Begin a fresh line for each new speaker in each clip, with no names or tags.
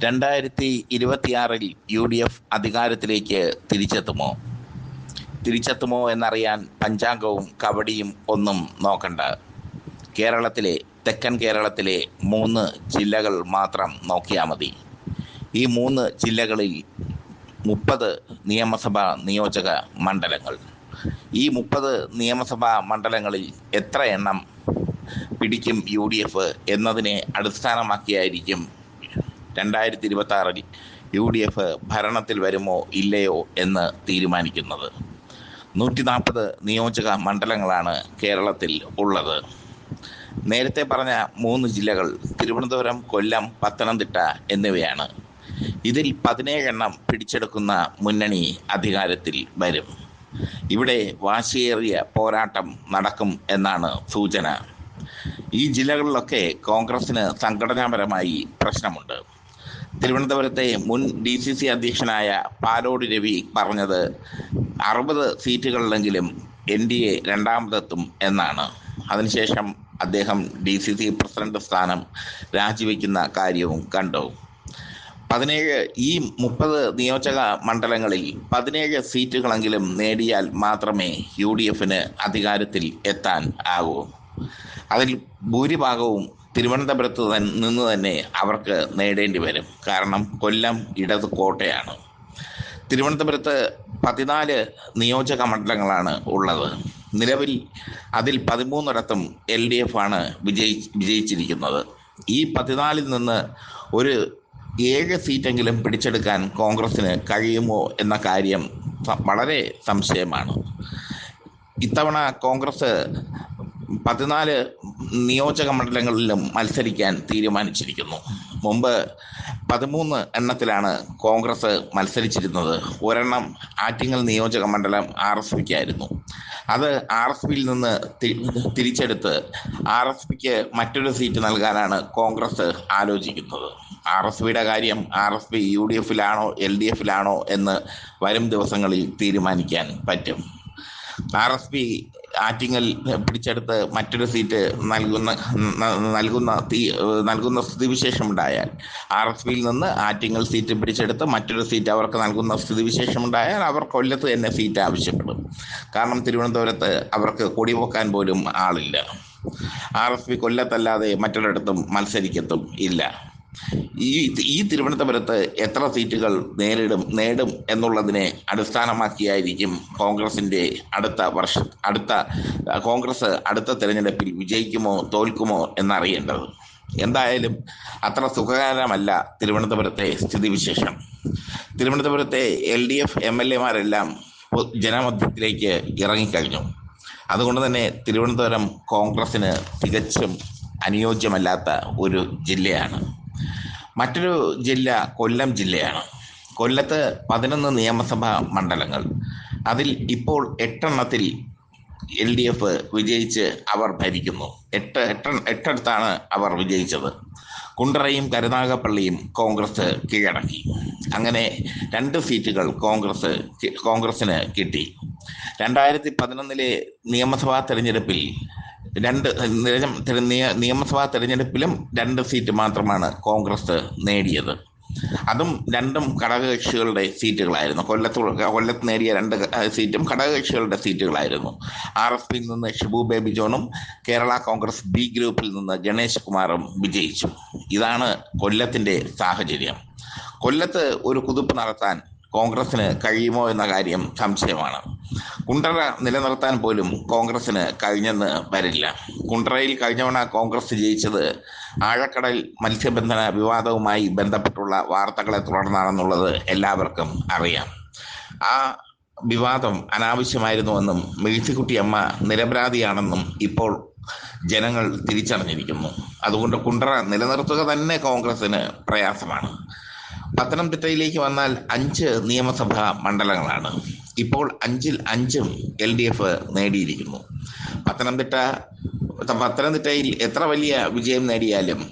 രണ്ടായിരത്തി ഇരുപത്തിയാറിൽ U D F അധികാരത്തിലേക്ക് തിരിച്ചെത്തുമോ? തിരിച്ചെത്തുമോ എന്നറിയാൻ പഞ്ചാംഗവും കബഡിയും ഒന്നും നോക്കണ്ട. കേരളത്തിലെ തെക്കൻ കേരളത്തിലെ മൂന്ന് ജില്ലകൾ മാത്രം നോക്കിയാൽ മതി. ഈ മൂന്ന് ജില്ലകളിൽ മുപ്പത് നിയമസഭാ നിയോജക മണ്ഡലങ്ങൾ. ഈ മുപ്പത് നിയമസഭാ മണ്ഡലങ്ങളിൽ എത്ര എണ്ണം പിടിക്കും യു ഡി എഫ് എന്നതിനെ അടിസ്ഥാനമാക്കിയായിരിക്കും രണ്ടായിരത്തി ഇരുപത്തി ആറിൽ യു ഡി എഫ് ഭരണത്തിൽ വരുമോ ഇല്ലയോ എന്ന് തീരുമാനിക്കുന്നത്. നൂറ്റി നാൽപ്പത് നിയോജക മണ്ഡലങ്ങളാണ് കേരളത്തിൽ ഉള്ളത്. നേരത്തെ പറഞ്ഞ മൂന്ന് ജില്ലകൾ തിരുവനന്തപുരം കൊല്ലം പത്തനംതിട്ട എന്നിവയാണ്. ഇതിൽ പതിനേഴെണ്ണം പിടിച്ചെടുക്കുന്ന മുന്നണി അധികാരത്തിൽ വരും. ഇവിടെ വാശിയേറിയ പോരാട്ടം നടക്കും എന്നാണ് സൂചന. ഈ ജില്ലകളിലൊക്കെ കോൺഗ്രസിന് സംഘടനാപരമായി പ്രശ്നമുണ്ട്. തിരുവനന്തപുരത്തെ മുൻ ഡി സി സി അധ്യക്ഷനായ പാലോട് രവി പറഞ്ഞത് അറുപത് സീറ്റുകളിലെങ്കിലും എൻ ഡി എ രണ്ടാമതെത്തും എന്നാണ്. അതിനുശേഷം അദ്ദേഹം ഡി സി സി പ്രസിഡന്റ് സ്ഥാനം രാജിവെക്കുന്ന കാര്യവും കണ്ടു. പതിനേഴ് ഈ മുപ്പത് നിയോജക മണ്ഡലങ്ങളിൽ പതിനേഴ് സീറ്റുകളെങ്കിലും നേടിയാൽ മാത്രമേ യു ഡി എഫിന് അധികാരത്തിൽ എത്താൻ ആകൂ. അതിൽ ഭൂരിഭാഗവും തിരുവനന്തപുരത്ത് നിന്ന് തന്നെ അവർക്ക് നേടേണ്ടി വരും. കാരണം കൊല്ലം ഇടത് കോട്ടയാണ്. തിരുവനന്തപുരത്ത് പതിനാല് നിയോജക മണ്ഡലങ്ങളാണ് ഉള്ളത്. നിലവിൽ അതിൽ പതിമൂന്നിടത്തും എൽ ഡി എഫ് ആണ് വിജയി വിജയിച്ചിരിക്കുന്നത്. ഈ പതിനാലിൽ നിന്ന് ഒരു ഏഴ് സീറ്റെങ്കിലും പിടിച്ചെടുക്കാൻ കോൺഗ്രസ്സിന് കഴിയുമോ എന്ന കാര്യം വളരെ സംശയമാണ്. ഇത്തവണ കോൺഗ്രസ് പതിനാല് നിയോജക മണ്ഡലങ്ങളിലും മത്സരിക്കാൻ തീരുമാനിച്ചിരിക്കുന്നു. മുമ്പ് പതിമൂന്ന് എണ്ണത്തിലാണ് കോൺഗ്രസ് മത്സരിച്ചിരുന്നത്. ഒരെണ്ണം ആറ്റിങ്ങൽ നിയോജക മണ്ഡലം ആർ എസ് പിക്കായിരുന്നു. അത് ആർ എസ് പിയിൽ നിന്ന് തിരിച്ചെടുത്ത് ആർ എസ് പിക്ക് മറ്റൊരു സീറ്റ് നൽകാനാണ് കോൺഗ്രസ് ആലോചിക്കുന്നത്. ആർ എസ് പിയുടെ കാര്യം R S P U D എഫിലാണോ L D എഫിലാണോ എന്ന് വരും ദിവസങ്ങളിൽ തീരുമാനിക്കാൻ പറ്റും. ആർ എസ് പി ആറ്റിങ്ങൽ പിടിച്ചെടുത്ത് മറ്റൊരു സീറ്റ് നൽകുന്ന നൽകുന്ന നൽകുന്ന സ്ഥിതിവിശേഷം ഉണ്ടായാൽ ആർ എസ് പിയിൽ നിന്ന് ആറ്റിങ്ങൽ സീറ്റ് പിടിച്ചെടുത്ത് മറ്റൊരു സീറ്റ് അവർക്ക് നൽകുന്ന സ്ഥിതിവിശേഷം ഉണ്ടായാൽ അവർ കൊല്ലത്ത് തന്നെ സീറ്റ് ആവശ്യപ്പെടും. കാരണം തിരുവനന്തപുരത്ത് അവർക്ക് കൊടിപൊക്കാൻ പോലും ആളില്ല. ആർ എസ് പി കൊല്ലത്തല്ലാതെ മറ്റൊരിടത്തും മത്സരിക്കത്തും ഇല്ല. ഈ ഈ തിരുവനന്തപുരത്ത് എത്ര സീറ്റുകൾ നേരിടും നേടും എന്നുള്ളതിനെ അടിസ്ഥാനമാക്കിയായിരിക്കും കോൺഗ്രസിന്റെ അടുത്ത വർഷ അടുത്ത കോൺഗ്രസ് അടുത്ത തിരഞ്ഞെടുപ്പിൽ വിജയിക്കുമോ തോൽക്കുമോ എന്നറിയേണ്ടത്. എന്തായാലും അത്ര സുഖകരമല്ല തിരുവനന്തപുരത്തെ സ്ഥിതിവിശേഷം. തിരുവനന്തപുരത്തെ L D F M L എമാരെല്ലാം ജനമധ്യത്തിലേക്ക് ഇറങ്ങിക്കഴിഞ്ഞു. അതുകൊണ്ട് തന്നെ തിരുവനന്തപുരം കോൺഗ്രസ്സിന് തികച്ചും അനുയോജ്യമല്ലാത്ത ഒരു ജില്ലയാണ്. മറ്റൊരു ജില്ല കൊല്ലം ജില്ലയാണ്. കൊല്ലത്ത് പതിനൊന്ന് നിയമസഭാ മണ്ഡലങ്ങൾ. അതിൽ ഇപ്പോൾ എട്ടെണ്ണത്തിൽ എൽ ഡി എഫ് വിജയിച്ച് അവർ ഭരിക്കുന്നു. എട്ട് എട്ട് എട്ടടുത്താണ് അവർ വിജയിച്ചത്. കുണ്ടറയും കരുനാഗപ്പള്ളിയും കോൺഗ്രസ് കീഴടക്കി. അങ്ങനെ രണ്ട് സീറ്റുകൾ കോൺഗ്രസ് കോൺഗ്രസിന് കിട്ടി. രണ്ടായിരത്തി പതിനൊന്നിലെ നിയമസഭാ തെരഞ്ഞെടുപ്പിൽ രണ്ട് നിയമസഭാ തെരഞ്ഞെടുപ്പിലും രണ്ട് സീറ്റ് മാത്രമാണ് കോൺഗ്രസ് നേടിയത്. അതും രണ്ടും ഘടകകക്ഷികളുടെ സീറ്റുകളായിരുന്നു. കൊല്ലത്ത് കൊല്ലത്ത് നേടിയ രണ്ട് സീറ്റും ഘടകകക്ഷികളുടെ സീറ്റുകളായിരുന്നു. ആർ എസ് പിയിൽ നിന്ന് ഷിബു ബേബി ജോണും കേരള കോൺഗ്രസ് ബി ഗ്രൂപ്പിൽ നിന്ന് ഗണേഷ് കുമാറും വിജയിച്ചു. ഇതാണ് കൊല്ലത്തിന്റെ സാഹചര്യം. കൊല്ലത്ത് ഒരു കുതിപ്പ് നടത്താൻ കോൺഗ്രസിന് കഴിയുമോ എന്ന കാര്യം സംശയമാണ്. കുണ്ടറ നിലനിർത്താൻ പോലും കോൺഗ്രസിന് കഴിഞ്ഞെന്ന് വരില്ല. കുണ്ടറയിൽ കഴിഞ്ഞവണ കോൺഗ്രസ് ജയിച്ചത് ആഴക്കടൽ മത്സ്യബന്ധന വിവാദവുമായി ബന്ധപ്പെട്ടുള്ള വാർത്തകളെ തുടർന്നാണെന്നുള്ളത് എല്ലാവർക്കും അറിയാം. ആ വിവാദം അനാവശ്യമായിരുന്നുവെന്നും മെഴ്സിക്കുട്ടിയമ്മ നിരപരാധിയാണെന്നും ഇപ്പോൾ ജനങ്ങൾ തിരിച്ചറിഞ്ഞിരിക്കുന്നു. അതുകൊണ്ട് കുണ്ടറ നിലനിർത്തുക തന്നെ കോൺഗ്രസിന് പ്രയാസമാണ്. പത്തനംതിട്ടയിലേക്ക് വന്നാൽ അഞ്ച് നിയമസഭാ മണ്ഡലങ്ങളാണ്. ഇപ്പോൾ അഞ്ചിൽ അഞ്ചും എൽ ഡി എഫ് നേടിയിരിക്കുന്നു. പത്തനംതിട്ട പത്തനംതിട്ടയിൽ എത്ര വലിയ വിജയം നേടിയാലും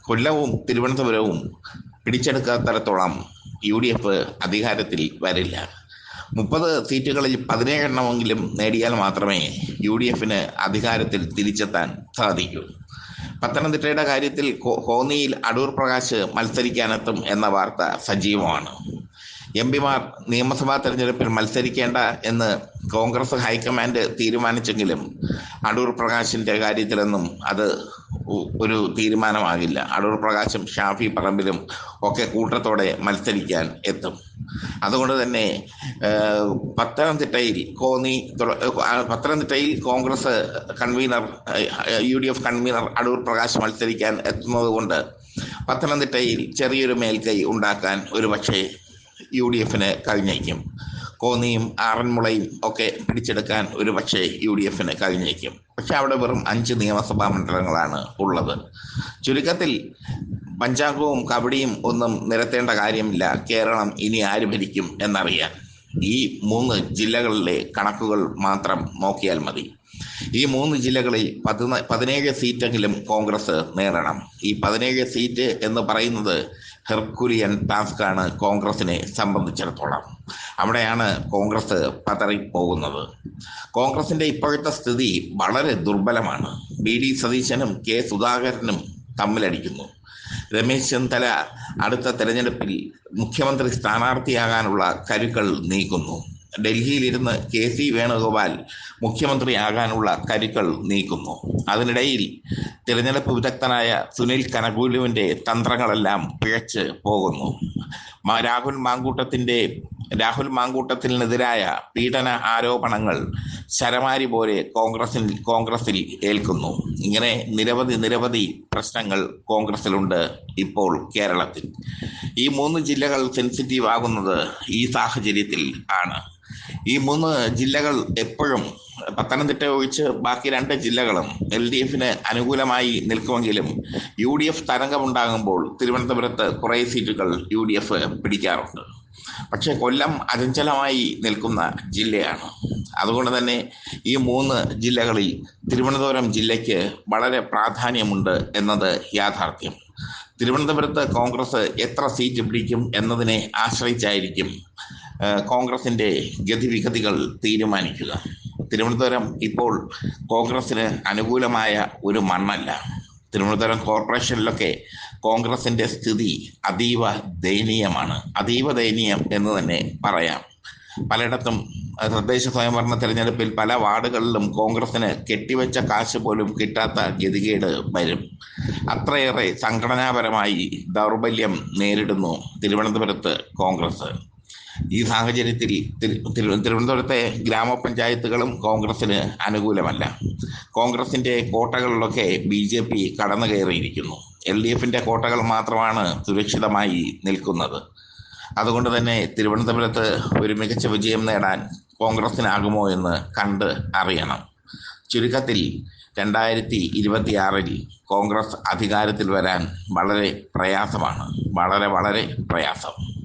കൊല്ലവും തിരുവനന്തപുരവും പിടിച്ചെടുക്കാത്തരത്തോളം യു ഡി എഫ് അധികാരത്തിൽ വരില്ല. മുപ്പത് സീറ്റുകളിൽ പതിനേഴെണ്ണമെങ്കിലും നേടിയാൽ മാത്രമേ യു ഡി എഫിന് അധികാരത്തിൽ തിരിച്ചെത്താൻ സാധിക്കൂ. പത്തനംതിട്ടയുടെ കാര്യത്തിൽ കോന്നിയിൽ അടൂർ പ്രകാശ് മത്സരിക്കാനെത്തും എന്ന വാർത്ത സജീവമാണ്. എം പിമാർ നിയമസഭാ തെരഞ്ഞെടുപ്പിൽ മത്സരിക്കേണ്ട എന്ന് കോൺഗ്രസ് ഹൈക്കമാൻഡ് തീരുമാനിച്ചെങ്കിലും അടൂർ പ്രകാശിന്റെ കാര്യത്തിലൊന്നും അത് ഒരു തീരുമാനമാകില്ല. അടൂർ പ്രകാശും ഷാഫി പറമ്പിലും ഒക്കെ കൂട്ടത്തോടെ മത്സരിക്കാൻ എത്തും. അതുകൊണ്ട് തന്നെ പത്തനംതിട്ടയിൽ കോന്നി പത്തനംതിട്ടയിൽ Congress convener U D F convener Adoor Prakash മത്സരിക്കാൻ എത്തുന്നത് കൊണ്ട് പത്തനംതിട്ടയിൽ ചെറിയൊരു മേൽക്കൈ ഉണ്ടാക്കാൻ ഒരു പക്ഷേ യു ഡി എഫിന് കഴിഞ്ഞേക്കും. കോന്നിയും ആറന്മുളയും ഒക്കെ പിടിച്ചെടുക്കാൻ ഒരു പക്ഷേ യു ഡി എഫിന് കഴിഞ്ഞേക്കും. പക്ഷെ അവിടെ വെറും അഞ്ച് നിയമസഭാ മണ്ഡലങ്ങളാണ് ഉള്ളത്. ചുരുക്കത്തിൽ പഞ്ചാംഗവും കബഡിയും ഒന്നും നിരത്തേണ്ട കാര്യമില്ല. കേരളം ഇനി ആര് ഭരിക്കും എന്നറിയാം ഈ മൂന്ന് ജില്ലകളിലെ കണക്കുകൾ മാത്രം നോക്കിയാൽ മതി. ഈ മൂന്ന് ജില്ലകളിൽ പതിന പതിനേഴ് സീറ്റെങ്കിലും കോൺഗ്രസ് നേടണം. ഈ പതിനേഴ് സീറ്റ് എന്ന് പറയുന്നത് ഹെർക്കുലിയൻ ടാസ്ക്കാണ് കോൺഗ്രസിനെ സംബന്ധിച്ചിടത്തോളം. അവിടെയാണ് കോൺഗ്രസ് പതറിപ്പോകുന്നത്. കോൺഗ്രസിന്റെ ഇപ്പോഴത്തെ സ്ഥിതി വളരെ ദുർബലമാണ്. ബി ഡി സതീശനും കെ സുധാകരനും തമ്മിലടിക്കുന്നു. രമേശ് ചെന്നിത്തല അടുത്ത തെരഞ്ഞെടുപ്പിൽ മുഖ്യമന്ത്രി സ്ഥാനാർത്ഥിയാകാനുള്ള കരുക്കൾ നീക്കുന്നു. ഡൽഹിയിലിരുന്ന് കെ സി വേണുഗോപാൽ മുഖ്യമന്ത്രിയാകാനുള്ള കരുക്കൾ നീക്കുന്നു. അതിനിടയിൽ തിരഞ്ഞെടുപ്പ് വിദഗ്ധനായ സുനിൽ കനകൂലുവിന്റെ തന്ത്രങ്ങളെല്ലാം പിഴച്ച് പോകുന്നു. രാഹുൽ മാങ്കൂട്ടത്തിന്റെ രാഹുൽ മാങ്കൂട്ടത്തിനെതിരായ പീഡന ആരോപണങ്ങൾ ശരമാരി പോലെ കോൺഗ്രസിൽ കോൺഗ്രസിൽ ഏൽക്കുന്നു. ഇങ്ങനെ നിരവധി നിരവധി പ്രശ്നങ്ങൾ കോൺഗ്രസിലുണ്ട് ഇപ്പോൾ കേരളത്തിൽ. ഈ മൂന്ന് ജില്ലകൾ സെൻസിറ്റീവ് ആകുന്നത് ഈ സാഹചര്യത്തിൽ ആണ്. ഈ മൂന്ന് ജില്ലകൾ എപ്പോഴും പത്തനംതിട്ട ഒഴിച്ച് ബാക്കി രണ്ട് ജില്ലകളും എൽ ഡി എഫിന് അനുകൂലമായി നിൽക്കുമെങ്കിലും യു ഡി എഫ് തരംഗമുണ്ടാകുമ്പോൾ തിരുവനന്തപുരത്ത് കുറേ സീറ്റുകൾ യു ഡി എഫ് പിടിക്കാറുണ്ട്. പക്ഷേ കൊല്ലം അചഞ്ചലമായി നിൽക്കുന്ന ജില്ലയാണ്. അതുകൊണ്ട് തന്നെ ഈ മൂന്ന് ജില്ലകളിൽ തിരുവനന്തപുരം ജില്ലയ്ക്ക് വളരെ പ്രാധാന്യമുണ്ട് എന്നത് യാഥാർത്ഥ്യം. തിരുവനന്തപുരത്ത് കോൺഗ്രസ് എത്ര സീറ്റ് പിടിക്കും എന്നതിനെ ആശ്രയിച്ചായിരിക്കും കോൺഗ്രസിന്റെ ഗതിവിഗതികൾ തീരുമാനിക്കുക. തിരുവനന്തപുരം ഇപ്പോൾ കോൺഗ്രസിന് അനുകൂലമായ ഒരു മണ്ണല്ല. തിരുവനന്തപുരം കോർപ്പറേഷനിലൊക്കെ കോൺഗ്രസിന്റെ സ്ഥിതി അതീവ ദയനീയമാണ്. അതീവ ദയനീയം എന്ന് തന്നെ പറയാം. പലയിടത്തും തദ്ദേശ സ്വയംഭരണ തെരഞ്ഞെടുപ്പിൽ പല വാർഡുകളിലും കോൺഗ്രസിന് കെട്ടിവെച്ച കാശ് പോലും കിട്ടാത്ത ഗതികേട് വരും. അത്രയേറെ സംഘടനാപരമായി ദൗർബല്യം നേരിടുന്നു തിരുവനന്തപുരത്ത് കോൺഗ്രസ്. ഈ സാഹചര്യത്തിൽ തിരു- തിരു- തിരുവനന്തപുരത്തെ ഗ്രാമപഞ്ചായത്തുകളും കോൺഗ്രസിന് അനുകൂലമല്ല. കോൺഗ്രസിന്റെ കോട്ടകളിലൊക്കെ ബി ജെ പി കടന്നു കയറിയിരിക്കുന്നു എൽ ഡി എഫിന്റെ കോട്ടകൾ മാത്രമാണ് സുരക്ഷിതമായി നിൽക്കുന്നത്. അതുകൊണ്ട് തന്നെ തിരുവനന്തപുരത്ത് ഒരു മികച്ച വിജയം നേടാൻ കോൺഗ്രസിനാകുമോ എന്ന് കണ്ട് അറിയണം. ചുരുക്കത്തിൽ രണ്ടായിരത്തി ഇരുപത്തിയാറിൽ കോൺഗ്രസ് അധികാരത്തിൽ വരാൻ വളരെ പ്രയാസമാണ്. വളരെ വളരെ പ്രയാസം.